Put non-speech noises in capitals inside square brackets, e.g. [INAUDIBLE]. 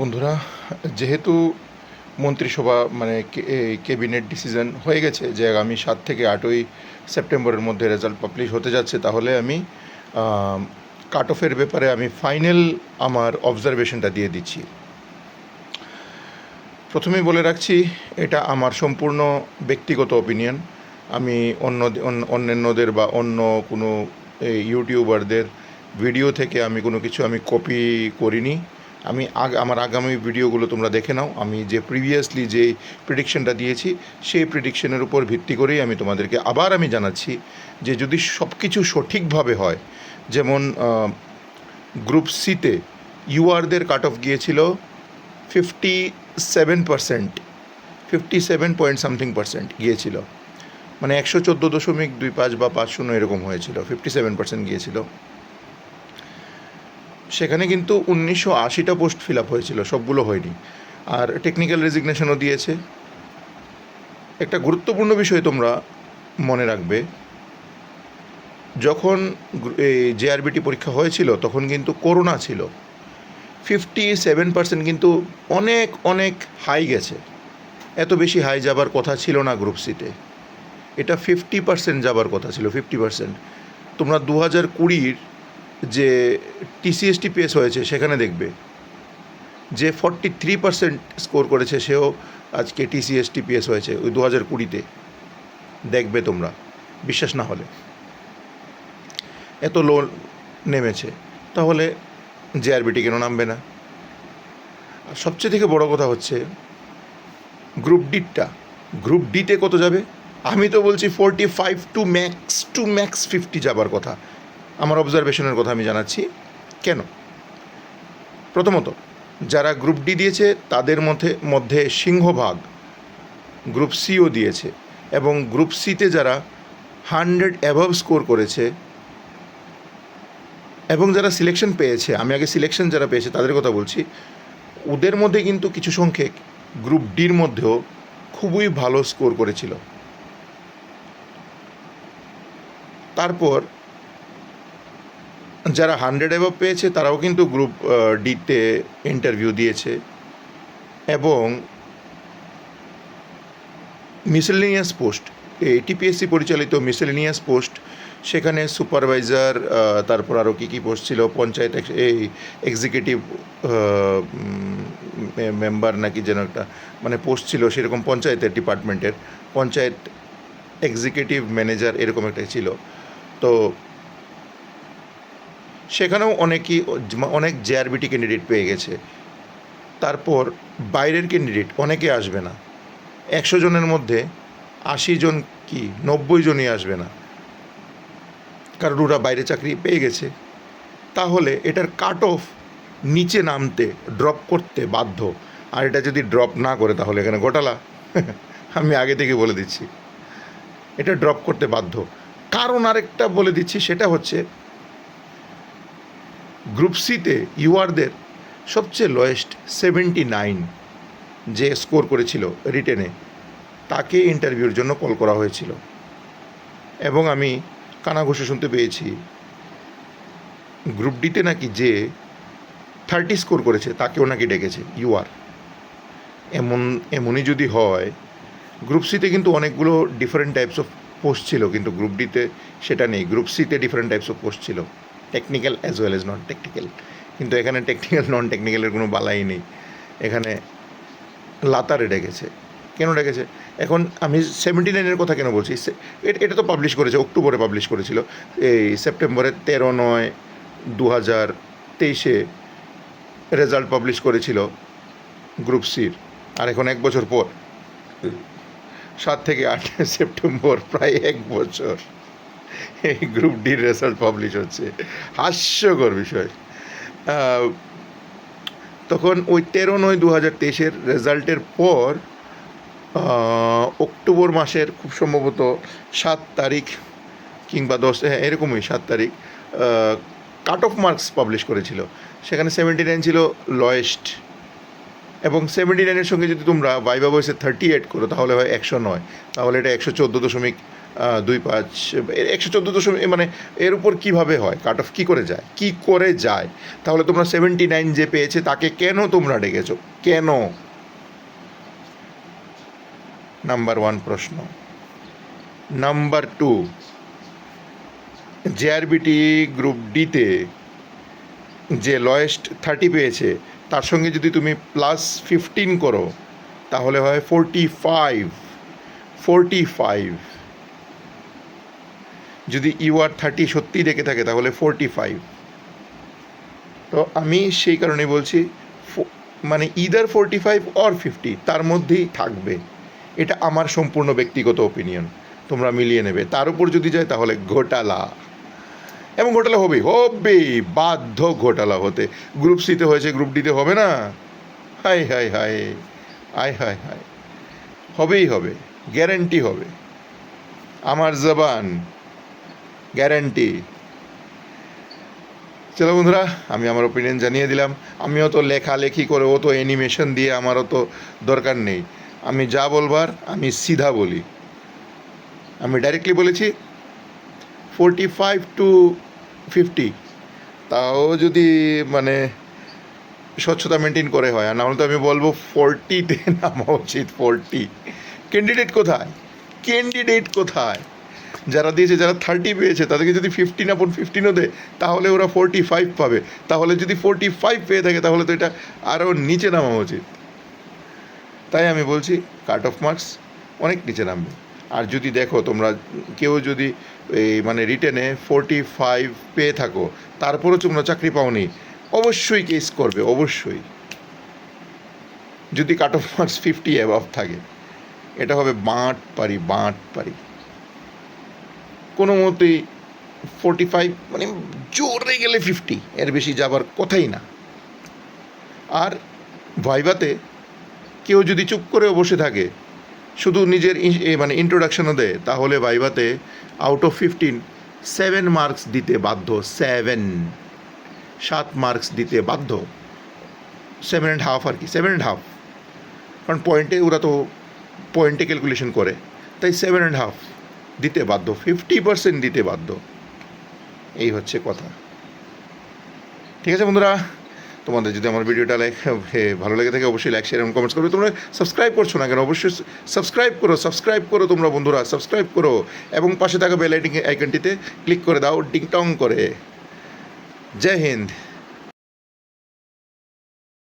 বন্ধুরা, যেহেতু মন্ত্রিসভা মানে কে- এই ক্যাবিনেট ডিসিশন হয়ে গেছে যে আগামী সাত থেকে আটই সেপ্টেম্বরের মধ্যে রেজাল্ট পাবলিশ হতে যাচ্ছে, তাহলে আমি কাট অফের ব্যাপারে আমি ফাইনাল আমার অবজারভেশনটা দিয়ে দিচ্ছি। প্রথমেই বলে রাখছি, এটা আমার সম্পূর্ণ ব্যক্তিগত অপিনিয়ন আমি অন্য অন্য- অন্যান্যদের বা অন্য কোনো ইউটিউবারদের ভিডিও থেকে আমি কোনো কিছু আমি কপি করিনি। আমি আগ আমার আগামী ভিডিওগুলো তোমরা দেখে নাও। আমি যে প্রিভিয়াসলি যে প্রিডিকশনটা দিয়েছি, সেই প্রিডিকশনের উপর ভিত্তি করেই আমি তোমাদেরকে আবার আমি জানাচ্ছি যে যদি সব কিছু সঠিকভাবে হয়, যেমন গ্রুপ সিতে ইউআরদের কাট অফ গিয়েছিল fifty seven percent fifty seven point something percent গিয়েছিল। মানে একশো চোদ্দ দশমিক দুই পাঁচ বা পাঁচ শূন্য এরকম হয়েছিল ফিফটি সেভেন পার্সেন্ট গিয়েছিল। সেখানে কিন্তু উনিশশো আশিটা পোস্ট ফিল আপ হয়েছিল, সবগুলো হয়নি। আর টেকনিক্যাল রেজিগনেশনও দিয়েছে। একটা গুরুত্বপূর্ণ বিষয় তোমরা মনে রাখবে, যখন এই জেআরবিটি পরীক্ষা হয়েছিল, তখন কিন্তু করোনা ছিল। ফিফটি সেভেন পার্সেন্ট কিন্তু অনেক অনেক হাই গেছে। এত বেশি হাই যাবার কথা ছিল না গ্রুপ সিতে এটা ফিফটি পার্সেন্ট যাবার কথা ছিল ফিফটি পার্সেন্ট তোমরা দু হাজার কুড়ির যে টিসিএসটি পেস হয়েছে, সেখানে দেখবে। যে ফর্টি থ্রি পার্সেন্ট স্কোর করেছে, সেও আজকে টিসিএসটি পিএস হয়েছে, ওই দু হাজার কুড়িতে। দেখবে তোমরা, বিশ্বাস না হলে। এত লো নেমেছে, তাহলে জেআরবিটি কেন নামবে না? আর সবচেয়ে থেকে বড় কথা হচ্ছে গ্রুপ ডিটা গ্রুপ ডিতে কত যাবে? আমি তো বলছি forty five to max to max fifty যাবার কথা। আমার অবজারভেশনের কথা আমি জানাচ্ছি। কেন? প্রথমত, যারা গ্রুপ ডি দিয়েছে, তাদের মধ্যে মধ্যে সিংহভাগ গ্রুপ সিও দিয়েছে এবং গ্রুপ সিতে যারা হান্ড্রেড অ্যাভাব স্কোর করেছে এবং যারা সিলেকশন পেয়েছে, আমি আগে সিলেকশন যারা পেয়েছে, তাদের কথা বলছি, ওদের মধ্যে কিন্তু কিছু সংখ্যক গ্রুপ ডির মধ্যেও খুবই ভালো স্কোর করেছিল। তারপর যারা হান্ড্রেড অ্যাভাব পেয়েছে, তারাও কিন্তু গ্রুপ ডিতে ইন্টারভিউ দিয়েছে। এবং মিসেলিনিয়াস পোস্ট এটিপিএসসি পরিচালিত মিসেলিনিয়াস পোস্ট সেখানে সুপারভাইজার তারপর আরও কী কী পোস্ট ছিল, পঞ্চায়েত এই এক্সিকিউটিভ মেম্বার নাকি যেন একটা মানে পোস্ট ছিল সেরকম পঞ্চায়েতের ডিপার্টমেন্টের পঞ্চায়েত এক্সিকিউটিভ ম্যানেজার এরকম একটা ছিল। তো সেখানেও অনেকই অনেক জেআরবিটি ক্যান্ডিডেট পেয়ে গেছে। তারপর বাইরের ক্যান্ডিডেট অনেকে আসবে না। একশো জনের মধ্যে আশি জন কি নব্বই জনই আসবে না। কারণ ওরা বাইরে চাকরি পেয়ে গেছে। তাহলে এটার কাট অফ নিচে নামতে ড্রপ করতে বাধ্য। আর এটা যদি ড্রপ না করে তাহলে এখানে ঘোটালা। [LAUGHS] আমি আগে থেকে বলে দিচ্ছি। এটা ড্রপ করতে বাধ্য। কারণ আরেকটা বলে দিচ্ছি, সেটা হচ্ছে গ্রুপ সিতে ইউআরদের সবচেয়ে লোয়েস্ট সেভেন্টি নাইন যে স্কোর করেছিল রিটেনে, তাকে ইন্টারভিউর জন্য কল করা হয়েছিল। এবং আমি কানাঘুষে শুনতে পেয়েছি গ্রুপ ডিতে নাকি যে থার্টি স্কোর করেছে, তাকেও নাকি ডেকেছে ইউআর। এমন, এমনই যদি হয় গ্রুপ সিতে কিন্তু অনেকগুলো ডিফারেন্ট টাইপস অফ পোস্ট ছিল, কিন্তু গ্রুপ ডিতে সেটা নেই। গ্রুপ সিতে ডিফারেন্ট টাইপস অফ পোস্ট ছিল। Technical as well as non technical কিন্তু এখানে টেকনিক্যাল নন টেকনিক্যালের কোনো বালাই নেই। এখানে লাতারে ডেকেছে কেন ডেকেছে এখন আমি সেভেন্টি নাইনের কথা কেন বলছি? এটা তো পাবলিশ করেছে, অক্টোবরে পাবলিশ করেছিল। এই সেপ্টেম্বরের তেরো নয় দু হাজার তেইশে রেজাল্ট পাবলিশ করেছিল গ্রুপ সির আর এখন এক বছর পর, সাত থেকে আট সেপ্টেম্বর, প্রায় এক বছর। এই গ্রুপ ডির রেজাল্ট পাবলিশ হচ্ছে। হাস্যকর বিষয়। তখন ওই তেরো নয় দু হাজার তেইশের রেজাল্টের পর অক্টোবর মাসের খুব সম্ভবত সাত তারিখ কিংবা দশ হ্যাঁ এরকমই সাত তারিখ কাট অফ মার্কস পাবলিশ করেছিল। সেখানে সেভেন্টি নাইন ছিল লয়েস্ট এবং সেভেন্টি নাইনের সঙ্গে যদি তোমরা ভাইবা বয়সে থার্টি এইট করো, তাহলে হয় একশো নয়। তাহলে এটা একশো চোদ্দ দশমিক দুই পাঁচ একশো চোদ্দ দশমিক মানে এর উপর কীভাবে হয়? কাট অফ কী করে যায়? কি করে যায়? তাহলে তোমরা সেভেন্টি নাইন যে পেয়েছে, তাকে কেন তোমরা ডেকেছো? কেন? নাম্বার ওয়ান প্রশ্ন। নাম্বার টু জেআরবিটি গ্রুপ ডিতে যে লয়েস্ট থার্টি পেয়েছে, তার সঙ্গে যদি তুমি প্লাস ফিফটিন করো, তাহলে হয় ফোরটি ফাইভ ফোরটি ফাইভ যদি ইউআর থার্টি সত্যিই রেখে থাকে, তাহলে ফোরটি ফাইভ তো আমি সেই কারণে বলছি মানে either forty five or fifty তার মধ্যেই থাকবে। এটা আমার সম্পূর্ণ ব্যক্তিগত ওপিনিয়ন তোমরা মিলিয়ে নেবে। তার উপর যদি যায়, তাহলে ঘোটালা। এবং ঘোটালা হবেই। হবেই। বাধ্য ঘোটালা হতে। গ্রুপ সিতে হয়েছে গ্রুপ ডিতে হবে না? High high high. আয় হাই হাই হবেই হবে। গ্যারেন্টি হবে। আমার জবান। গ্যারেন্টি। চলো বন্ধুরা, আমি আমার ওপিনিয়ন জানিয়ে দিলাম। আমিও তো লেখালেখি করে, ও তো অ্যানিমেশন দিয়ে আমারও তো দরকার নেই। আমি যা বলবার, আমি সিধা বলি। আমি ডাইরেক্টলি বলেছি ফোরটি ফাইভ টু ফিফটি তাও যদি মানে স্বচ্ছতা মেনটেন করে হয়, আর নাহলে তো আমি বলব ফোরটিতে নামা উচিত ফোরটি ক্যান্ডিডেট কোথায়? ক্যান্ডিডেট কোথায়? যারা দিয়েছে, যারা থার্টি পেয়েছে, তাদেরকে যদি ফিফটিন আপন ফিফটিনও দেয়, তাহলে ওরা ফোরটি ফাইভ পাবে। তাহলে যদি ফোরটি ফাইভ পেয়ে থাকে, তাহলে তো এটা আরও নিচে নামা উচিত। তাই আমি বলছি কাট অফ মার্কস অনেক নিচে নামবে। আর যদি দেখো, তোমরা কেউ যদি এই মানে রিটেনে ফোরটি ফাইভ পেয়ে থাকো, তারপরেও তোমরা চাকরি পাওনি, অবশ্যই কেস করবে, অবশ্যই। যদি cut off marks fifty above থাকে, এটা হবে বাঁট পারি বাঁট পারি কোনো মতেই ফোরটি ফাইভ মানে জোরে গেলে ফিফটি এর বেশি যাবার কথাই না। আর ভাইভাতে কেউ যদি চুপ করেও বসে থাকে, শুধু নিজের মানে ইন্ট্রোডাকশনও দেয়, তাহলে ভাইভাতে out of fifteen seven marks দিতে বাধ্য সেভেন সাত মার্কস দিতে বাধ্য। সেভেন অ্যান্ড হাফ আর কি সেভেন অ্যান্ড হাফ কারণ পয়েন্টে ওরা তো পয়েন্টে ক্যালকুলেশন করে। তাই সেভেন অ্যান্ড হাফ দিতে বাধ্য ফিফটি পার্সেন্ট দিতে বাধ্য। এই হচ্ছে কথা। ঠিক আছে বন্ধুরা, তোমাদের যদি আমার ভিডিওটা লাইক ভালো লেগে থাকে অবশ্যই লাইক শেয়ার এবং কমেন্টস করবে। তোমরা সাবস্ক্রাইব করছ না কেন? অবশ্যই সাবস্ক্রাইব করো সাবস্ক্রাইব করো তোমরা বন্ধুরা সাবস্ক্রাইব করো। এবং পাশে থাকা বেল আইকনটিতে ক্লিক করে দাও ডিং টং করে। জয় হিন্দ।